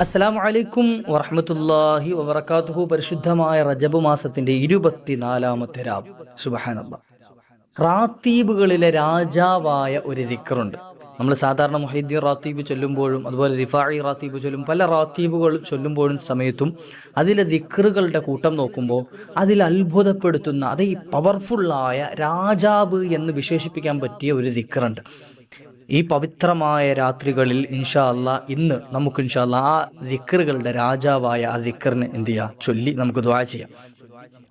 അസ്സലാമു അലൈക്കും വറഹമത്തല്ലാഹി വബർക്കാത്തുഹു പരിശുദ്ധമായ റജബ് മാസത്തിന്റെ ഇരുപത്തിനാലാമത്തെ രാവ്. സുബഹാനല്ല. റാത്തീബുകളിലെ രാജാവായ ഒരു ദിക്കറുണ്ട് നമ്മൾ സാധാരണ മൊഹീദ്ദീൻ റാത്തീബ് ചൊല്ലുമ്പോഴും അതുപോലെ റിഫായി റാത്തീബ് ചൊല്ലും പല റാത്തീബുകൾ ചൊല്ലുമ്പോഴും സമയത്തും അതിലെ ദിക്കറുകളുടെ കൂട്ടം നോക്കുമ്പോൾ അതിൽ അത്ഭുതപ്പെടുത്തുന്ന അത് പവർഫുള്ളായ രാജാവ് എന്ന് വിശേഷിപ്പിക്കാൻ പറ്റിയ ഒരു ദിക്കറുണ്ട് ഈ പവിത്രമായ രാത്രികളിൽ ഇൻഷാ അല്ല ഇന്ന് നമുക്ക് ഇൻഷാ അല്ല ആ ദിക്കറുകളുടെ രാജാവായ ആ ദിക്കറിന് എന്ത് ചെയ്യുക ചൊല്ലി നമുക്ക് ദ്വാ ചെയ്യാം.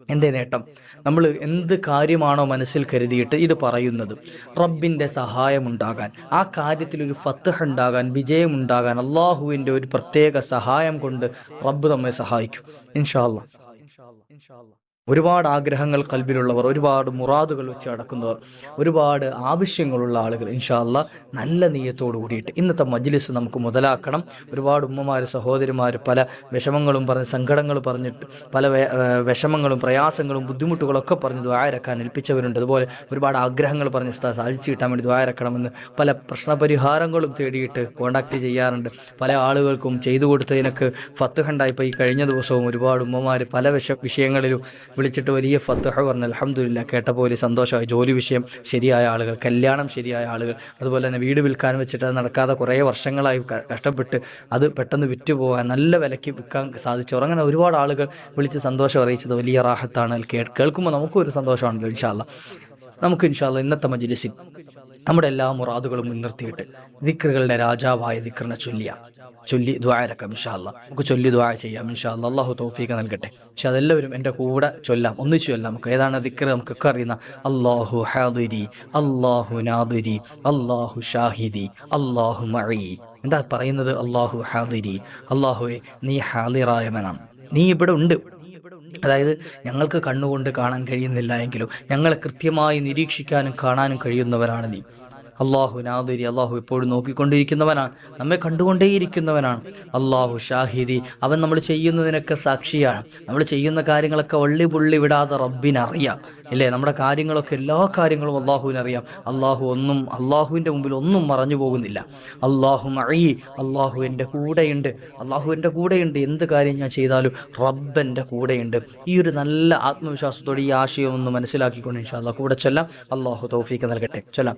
എന്തേ നേട്ടം? നമ്മൾ എന്ത് കാര്യമാണോ മനസ്സിൽ കരുതിയിട്ട് ഇത് പറയുന്നത്. റബ്ബിന്റെ സഹായമുണ്ടാകാൻ ആ കാര്യത്തിൽ ഒരു ഫത്തഹ് ഉണ്ടാകാൻ വിജയമുണ്ടാകാൻ അള്ളാഹുവിന്റെ ഒരു പ്രത്യേക സഹായം കൊണ്ട് റബ്ബ് നമ്മെ സഹായിക്കും. ഇൻഷാ അല്ലാ. ഒരുപാട് ആഗ്രഹങ്ങൾ കൽബിലുള്ളവർ ഒരുപാട് മുറാദുകൾ വെച്ച് അടക്കുന്നവർ ഒരുപാട് ആവശ്യങ്ങളുള്ള ആളുകൾ ഇൻഷാല്ല നല്ല നീയത്തോടു കൂടിയിട്ട് ഇന്നത്തെ മജ്ലിസ് നമുക്ക് മുതലാക്കണം. ഒരുപാട് ഉമ്മമാർ സഹോദരിമാർ പല വിഷമങ്ങളും പറഞ്ഞ് സങ്കടങ്ങൾ പറഞ്ഞിട്ട് പല വിഷമങ്ങളും പ്രയാസങ്ങളും ബുദ്ധിമുട്ടുകളൊക്കെ പറഞ്ഞ് ദ്വായരക്കാൻ ഏൽപ്പിച്ചവരുണ്ട്. അതുപോലെ ഒരുപാട് ആഗ്രഹങ്ങൾ പറഞ്ഞ് സാധിച്ചു കിട്ടാൻ വേണ്ടി ദ്വായരക്കണമെന്ന് പല പ്രശ്നപരിഹാരങ്ങളും തേടിയിട്ട് കോണ്ടാക്ട് ചെയ്യാറുണ്ട്. പല ആളുകൾക്കും ചെയ്തു കൊടുത്തതിനൊക്കെ ഫത്ത് കണ്ടായിപ്പോൾ ഈ കഴിഞ്ഞ ദിവസവും ഒരുപാട് ഉമ്മമാർ പല വിഷ വിഷയങ്ങളിലും വിളിച്ചിട്ട് വലിയ ഫത്തഹ പറഞ്ഞു. അലഹമില്ല കേട്ട പോലെ സന്തോഷമായി. ജോലി വിഷയം ശരിയായ ആളുകൾ കല്യാണം ശരിയായ ആളുകൾ. അതുപോലെ തന്നെ വീട് വിൽക്കാൻ വെച്ചിട്ട് അത് നടക്കാതെ കുറേ വർഷങ്ങളായി കഷ്ടപ്പെട്ട് അത് പെട്ടെന്ന് വിറ്റുപോകാൻ നല്ല വിലയ്ക്ക് വിൽക്കാൻ സാധിച്ചു. അങ്ങനെ ഒരുപാട് ആളുകൾ വിളിച്ച് സന്തോഷം അറിയിച്ചത് വലിയ റാഹത്താണ്. കേൾക്കുമ്പോൾ നമുക്കും ഒരു സന്തോഷമാണല്ലോ ഇൻഷാല്ല നമുക്ക് ഇൻഷാല്ല ഇന്നത്തെ മജ്ലിസിൽ നമ്മുടെ എല്ലാ മുറാദുകളും മുൻനിർത്തിയിട്ട് ദിക്റുകളുടെ രാജാവായ ദിക്റിനെ ചൊല്ലിയ. ചൊല്ലി ദ്വായരക്കാം ഇൻഷാല്ല നമുക്ക് ചൊല്ലി ദ്വായ ചെയ്യാം ഇൻഷാല്ല അള്ളാഹു തോഫീക്ക് നൽകട്ടെ. പക്ഷെ അതെല്ലാവരും എന്റെ കൂടെ ചൊല്ലാം ഒന്നിച്ചു ചൊല്ലാം നമുക്ക്. ഏതാണ് ദിക്ർ നമുക്കൊക്കെ അറിയുന്ന? അള്ളാഹു ഹാദുരി അള്ളാഹു നാദുരി അള്ളാഹു ഷാഹിദി അള്ളാഹു മഴി എന്താ പറയുന്നത്? അള്ളാഹു ഹാദിരി. അള്ളാഹുവെ നീ ഹാദിറായവനാണ് നീ ഇവിടെ ഉണ്ട്. അതായത് ഞങ്ങൾക്ക് കണ്ണുകൊണ്ട് കാണാൻ കഴിയുന്നില്ല എങ്കിലും ഞങ്ങളെ കൃത്യമായി നിരീക്ഷിക്കാനും കാണാനും കഴിയുന്നവരാണ് നീ. അള്ളാഹു നാദിരി അള്ളാഹു എപ്പോഴും നോക്കിക്കൊണ്ടിരിക്കുന്നവനാണ്. നമ്മെ കണ്ടുകൊണ്ടേയിരിക്കുന്നവനാണ്. അള്ളാഹു ഷാഹിദി അവൻ നമ്മൾ ചെയ്യുന്നതിനൊക്കെ സാക്ഷിയാണ്. നമ്മൾ ചെയ്യുന്ന കാര്യങ്ങളൊക്കെ വള്ളി പുള്ളി വിടാതെ റബ്ബിനറിയാം. ഇല്ലേ? നമ്മുടെ കാര്യങ്ങളൊക്കെ എല്ലാ കാര്യങ്ങളും അള്ളാഹുവിനറിയാം. അള്ളാഹു ഒന്നും അള്ളാഹുവിന്റെ മുമ്പിൽ ഒന്നും മറഞ്ഞു പോകുന്നില്ല. അള്ളാഹു മഴി അള്ളാഹു എന്റെ കൂടെയുണ്ട്. അള്ളാഹു എന്റെ കൂടെയുണ്ട്. എന്ത് കാര്യം ഞാൻ ചെയ്താലും റബ്ബന്റെ കൂടെയുണ്ട്. ഈ ഒരു നല്ല ആത്മവിശ്വാസത്തോടെ ഈ ആശയം ഒന്ന് മനസ്സിലാക്കിക്കൊണ്ട് ഇൻഷാ കൂടെ ചൊല്ലാം. അള്ളാഹു തൗഫീക്ക് നൽകട്ടെ. ചൊല്ലാം.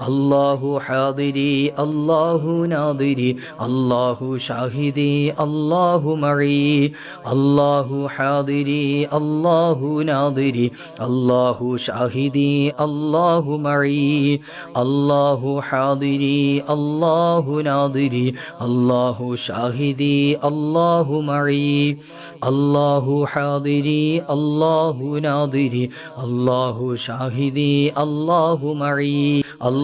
അള്ളാഹു ഹാദിരി അള്ളാഹു നാദിരി അള്ളാഹു ഷാഹിദി അള്ളാഹു മഴി അള്ളാഹു ഹാദിരി അള്ളാഹു നാദിരി അള്ളാഹു ഷാഹിദി അള്ളാഹു മഴി അള്ളാഹു ഹാദിരി അള്ളാഹു നാദിരി അള്ളാഹു ഷാഹിദി അള്ളാഹു മഴി അള്ളാഹു ഹാദിരി അള്ളാഹു നാദിരി അള്ളാഹു ഷാഹിദി അള്ളാഹു മഴി അള്ളാഹു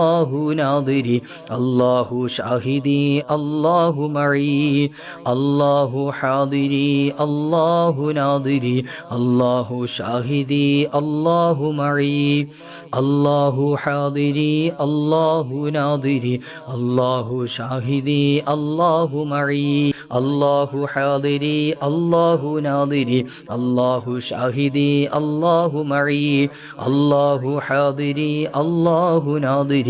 അള്ളാഹു നാദിരി അള്ളാഹു ഷാഹിദി അള്ളാഹു മഴി അള്ളാഹു ഹാദിരി അള്ളാഹു നാദിരി അള്ളാഹു ഷാഹിദി അള്ളാഹു മഴി അള്ളാഹു ഹാദിരി അള്ളാഹു നാദിരി അള്ളാഹു ഷാഹിദി അള്ളാഹു മഴി അള്ളാഹു ഹാദിരി അള്ളാഹു നാദിരി അള്ളാഹു ഷാഹിദി അള്ളാഹു മഴി അള്ളാഹു ഹാദിരി അള്ളാഹു നാദിരി.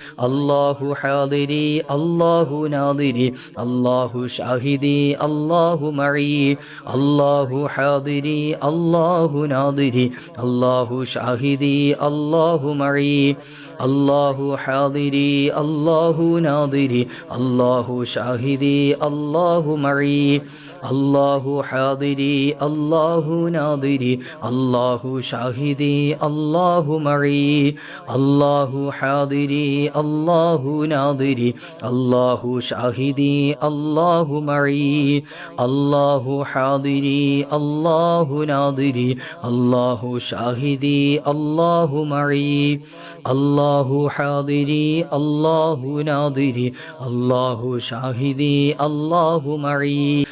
الله حاضري അള്ളാഹു നാദിരി അള്ളാഹു ഷാഹിദി അള്ളാഹു മഴി അള്ളാഹു ഹാദിരി അള്ളാഹു നാദിരി അള്ളാഹു ഷാഹിദി അള്ളാഹു മഴി അള്ളാഹു ഹാദിരി അള്ളാഹു നാദിരി അള്ളാഹു ഷാഹിദി അള്ളാഹു മഴി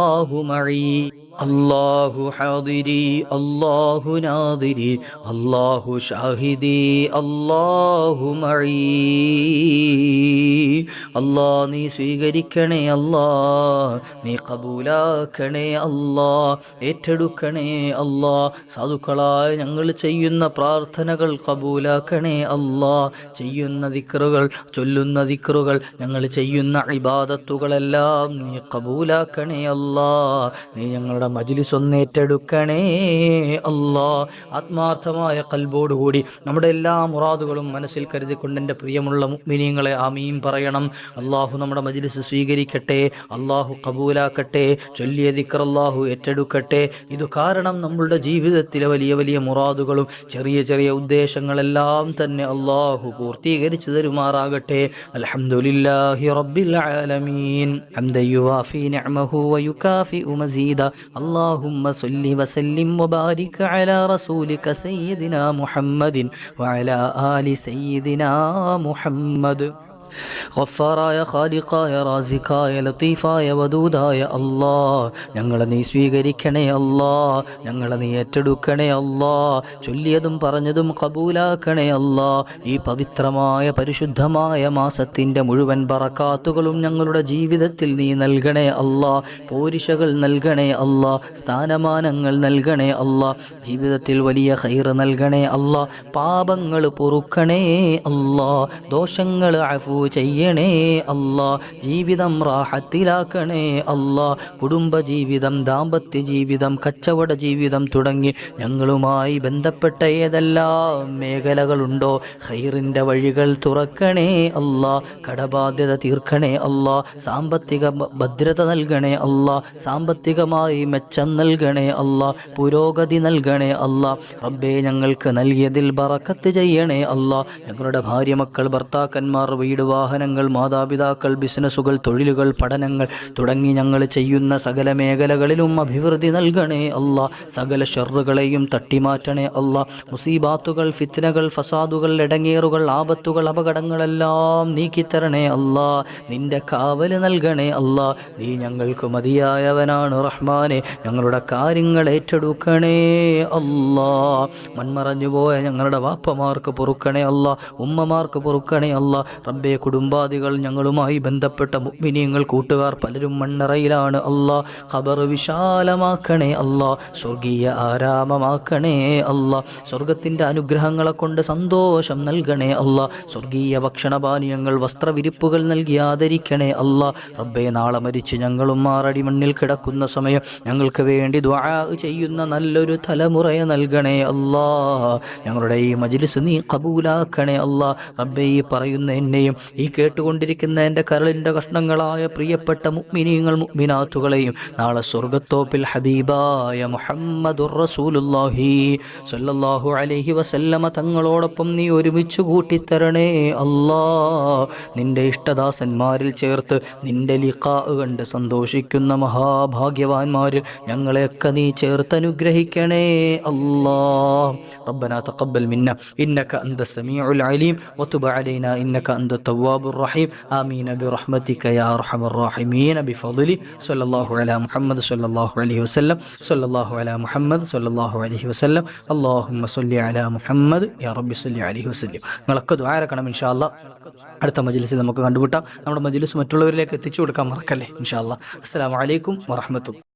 আল্লাহু মাই അല്ലാഹു ഹാദിരി അല്ലാഹു നാദിരി അല്ലാഹു ഷാഹിദി അല്ലാഹു മഴി അല്ലാ നീ സ്വീകരിക്കണേ അല്ലാ നീ കബൂലാക്കണേ അല്ലാ ഏറ്റെടുക്കണേ അല്ലാ സാധുക്കളായ ഞങ്ങൾ ചെയ്യുന്ന പ്രാർത്ഥനകൾ കബൂലാക്കണേ അല്ലാ ചെയ്യുന്ന ദിക്റുകൾ ചൊല്ലുന്ന ദിക്റുകൾ ഞങ്ങൾ ചെയ്യുന്ന ഇബാദത്തുകളെല്ലാം നീ കബൂലാക്കണേ അല്ലാ നീ ഞങ്ങളുടെ മജിലിസ് ഒന്ന് ഏറ്റെടുക്കണേ. അല്ലാ ആത്മാർത്ഥമായ കൽബോടുകൂടി നമ്മുടെ എല്ലാ മുറാദുകളും മനസ്സിൽ കരുതിക്കൊണ്ട് എന്റെ പ്രിയമുള്ള മിനിയങ്ങളെ ആമീൻ പറയണം. അള്ളാഹു നമ്മുടെ മജിലിസ് സ്വീകരിക്കട്ടെ അള്ളാഹു കബൂലാക്കട്ടെ ചൊല്ലിയ ദിക്കർ അള്ളാഹു ഏറ്റെടുക്കട്ടെ. ഇത് കാരണം നമ്മളുടെ ജീവിതത്തിലെ വലിയ വലിയ മുറാദുകളും ചെറിയ ചെറിയ ഉദ്ദേശങ്ങളെല്ലാം തന്നെ അള്ളാഹു പൂർത്തീകരിച്ചു തരുമാറാകട്ടെ. അലഹമുല്ലാഹി റബ്ബിൽ ആലമീൻ. ഹംദ യുവാഫി നിഅമഹു വയുകാഫി മസീദ. اللهم صل وسلم وبارك على رسولك سيدنا محمد وعلى آل سيدنا محمد ഗഫാറായ ഖാലിഖായ റാസിഖായ ലത്തീഫായ വദൂദായ അല്ലാ ഞങ്ങളെ നീ സ്വീകരിക്കണേ അല്ലാ ഞങ്ങളെ നീ ഏറ്റെടുക്കണേ അല്ലാ ചൊല്ലിയതും പറഞ്ഞതും കബൂലാക്കണേ അല്ലാ ഈ പവിത്രമായ പരിശുദ്ധമായ മാസത്തിന്റെ മുഴുവൻ ബറക്കാത്തുകളും ഞങ്ങളുടെ ജീവിതത്തിൽ നീ നൽകണേ അല്ലാ പോരിശകൾ നൽകണേ അല്ലാ സ്ഥാനമാനങ്ങൾ നൽകണേ അല്ലാ ജീവിതത്തിൽ വലിയ ഹൈറ് നൽകണേ അല്ലാ പാപങ്ങൾ പൊറുക്കണേ അല്ലാ ദോഷങ്ങൾ അഫു ചെയ്യണേ അല്ലാ. ജീവിതം റാഹത്തിലാക്കണേ അല്ലാ. കുടുംബ ജീവിതം ദാമ്പത്യ ജീവിതം കച്ചവട ജീവിതം തുടങ്ങി ഞങ്ങളുമായി ബന്ധപ്പെട്ട ഏതെല്ലാം മേഖലകളുണ്ടോ ഹൈറിന്റെ വഴികൾ തുറക്കണേ അല്ലാ. കടബാധ്യത തീർക്കണേ അല്ലാ. സാമ്പത്തിക ഭദ്രത നൽകണേ അല്ലാ. സാമ്പത്തികമായി മെച്ചം നൽകണേ അല്ലാ. പുരോഗതി നൽകണേ അല്ലാ. റബ്ബെ ഞങ്ങൾക്ക് നൽകിയതിൽ ബറക്കത്ത് ചെയ്യണേ അല്ലാ. ഞങ്ങളുടെ ഭാര്യ മക്കൾ ഭർത്താക്കന്മാർ വീട് വാഹനങ്ങൾ മാതാപിതാക്കൾ ബിസിനസ്സുകൾ തൊഴിലുകൾ പഠനങ്ങൾ തുടങ്ങി ഞങ്ങൾ ചെയ്യുന്ന സകല മേഖലകളിലും അഭിവൃദ്ധി നൽകണേ അല്ല. സകല ഷെറുകളെയും തട്ടിമാറ്റണേ അല്ല. മുസീബാത്തുകൾ ഫിത്നകൾ ഫസാദുകൾ ഇടങ്ങേറുകൾ ആപത്തുകൾ അപകടങ്ങളെല്ലാം നീക്കിത്തരണേ അല്ല. നിന്റെ കാവൽ നൽകണേ അല്ല. നീ ഞങ്ങൾക്ക് മതിയായവനാണ് റഹ്മാനെ. ഞങ്ങളുടെ കാര്യങ്ങൾ ഏറ്റെടുക്കണേ അല്ലാ. മൺമറഞ്ഞുപോയ ഞങ്ങളുടെ വാപ്പമാർക്ക് പൊറുക്കണേ അല്ല. ഉമ്മമാർക്ക് പൊറുക്കണേ അല്ല. റബ്ബെ കുടുംബാദികൾ ഞങ്ങളുമായി ബന്ധപ്പെട്ട മുഗ്മിനിയങ്ങൾ കൂട്ടുകാർ പലരും മണ്ണറയിലാണ്. അല്ലാ ഖബർ വിശാലമാക്കണേ അല്ലാ സ്വർഗീയ ആരാമമാക്കണേ അല്ല സ്വർഗത്തിന്റെ അനുഗ്രഹങ്ങളെ കൊണ്ട് സന്തോഷം നൽകണേ അല്ല സ്വർഗീയ ഭക്ഷണപാനീയങ്ങൾ വസ്ത്രവിരിപ്പുകൾ നൽകി ആദരിക്കണേ അല്ല. റബ്ബെ നാളെ മരിച്ച് ഞങ്ങളും മാറടി മണ്ണിൽ കിടക്കുന്ന സമയം ഞങ്ങൾക്ക് വേണ്ടി ദ്വാ ചെയ്യുന്ന നല്ലൊരു തലമുറയെ നൽകണേ അല്ലാ. ഞങ്ങളുടെ ഈ മജിലിസ് നീ കബൂലാക്കണേ അല്ലാ. റബ്ബെ ഈ പറയുന്ന എന്നെയും ഈ കേട്ടുകൊണ്ടിരിക്കുന്ന എൻ്റെ കരളിൻ്റെ കഷ്ണങ്ങളായ പ്രിയപ്പെട്ട മുഗ്മിനീങ്ങൾ മുഗ്മിനാത്തുകളെയും നാളെ സ്വർഗത്തോപ്പിൽ ഹബീബായ മുഹമ്മദുർ റസൂലുള്ളാഹി സ്വല്ലല്ലാഹു അലൈഹി വസല്ലമ തങ്ങളോടൊപ്പം നീ ഒരുമിച്ച് കൂട്ടിത്തരണേ അല്ലാ നിന്റെ ഇഷ്ടദാസന്മാരിൽ ചേർത്ത് നിന്റെ ലിഖാ കണ്ട് സന്തോഷിക്കുന്ന മഹാഭാഗ്യവാന്മാരിൽ ഞങ്ങളെയൊക്കെ നീ ചേർത്ത് അനുഗ്രഹിക്കണേ അല്ലാ ربنا تقبل منا إنك أنت السميع العليم وتب علينا إنك أنت التواب الرحيم آمين برحمتك يا أرحم الراحمين بفضل صلى الله على محمد صلى الله عليه وسلم صلى الله على محمد صلى الله عليه وسلم اللهم صل على محمد يا رب صل عليه وسلم നിങ്ങളൊക്കെ ദ്വാരക്കണം ഇൻഷാല്ല അടുത്ത മജ്ലിസിൽ നമുക്ക് കണ്ടുമുട്ടാം നമ്മുടെ മജ്ലിസ് മറ്റുള്ളവരിലേക്ക് എത്തിച്ചു കൊടുക്കാൻ മറക്കല്ലേ ഇൻഷാല്ല അസ്സലാമു അലൈക്കും വറഹ്മത്തുള്ളാഹി